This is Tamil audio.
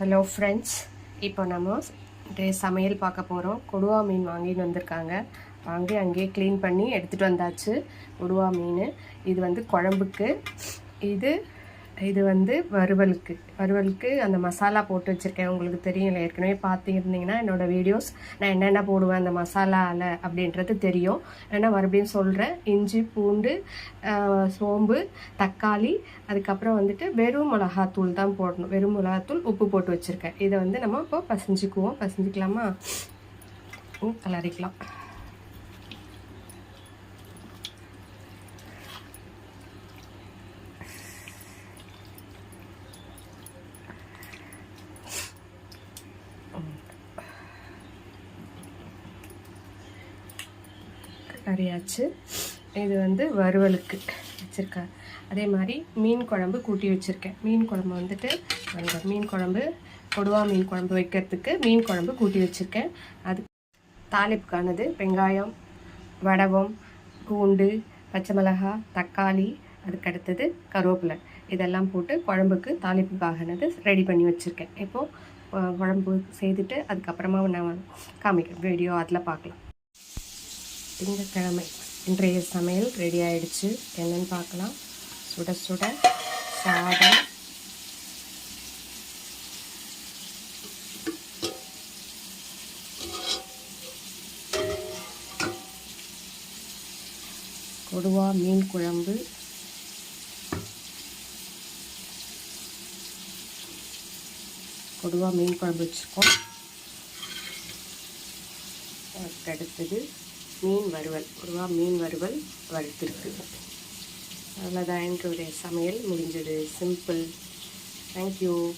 ஹலோ ஃப்ரெண்ட்ஸ் இப்போ நம்ம டே சமையல் பார்க்க போகிறோம் கொடுவா மீன் வாங்கின்னு வந்திருக்காங்க. வாங்கி அங்கேயே க்ளீன் பண்ணி எடுத்துகிட்டு வந்தாச்சு. கொடுவா மீன். இது வந்து குழம்புக்கு. இது இது வந்து வறுவலுக்கு. வறுவலுக்கு அந்த மசாலா போட்டு வச்சுருக்கேன். உங்களுக்கு தெரியும்ல ஏற்கனவே பார்த்துருந்தீங்கன்னா என்னோடய வீடியோஸ். நான் என்னென்ன போடுவேன் அந்த மசாலாவில் அப்படின்றது தெரியும். ஏன்னா மறுபடியும் சொல்கிறேன் இஞ்சி பூண்டு சோம்பு தக்காளி அதுக்கப்புறம் வந்துட்டு வெறும் மிளகாத்தூள் தான் போடணும். வெறும் மிளகாத்தூள் உப்பு போட்டு வச்சுருக்கேன். இதை வந்து நம்ம இப்போ பசிஞ்சுக்குவோம். பசிஞ்சிக்கலாமா? கலரிக்கலாம். கறியாச்சு. இது வந்து வறுவலுக்கு வச்சுருக்கேன் அதே மாதிரி மீன் குழம்பு கூட்டி வச்சுருக்கேன். மீன் குழம்பு வந்துட்டு மீன் குழம்பு கொடுவா மீன் குழம்பு வைக்கிறதுக்கு மீன் குழம்பு கூட்டி வச்சுருக்கேன். அது தாளிப்புக்கானது வெங்காயம் வடவம் பூண்டு பச்சை மிளகா தக்காளி அதுக்கு அடுத்தது கருவேப்பிலை. இதெல்லாம் போட்டு குழம்புக்கு தாளிப்புக்காகனது ரெடி பண்ணி வச்சுருக்கேன். இப்போது குழம்பு செய்துட்டு அதுக்கப்புறமா நான் காமிக்கிறேன். வீடியோ அதில் பார்க்கலாம். திங்கட்கிழமை. இன்றைய சமையல் ரெடி ஆயிடுச்சு. என்னன்னு பார்க்கலாம். சுட சுட சாதம். கொடுவா மீன் குழம்பு. கொடுவா மீன் குழம்பு வச்சுருக்கோம். அதுக்கு அடுத்தது மீன் வறுவல் கொடுவா மீன் வறுவல் வறுத்திருக்கு. அவ்வளோதான் என்னுடைய சமையல். முடிஞ்சது. Simple thank you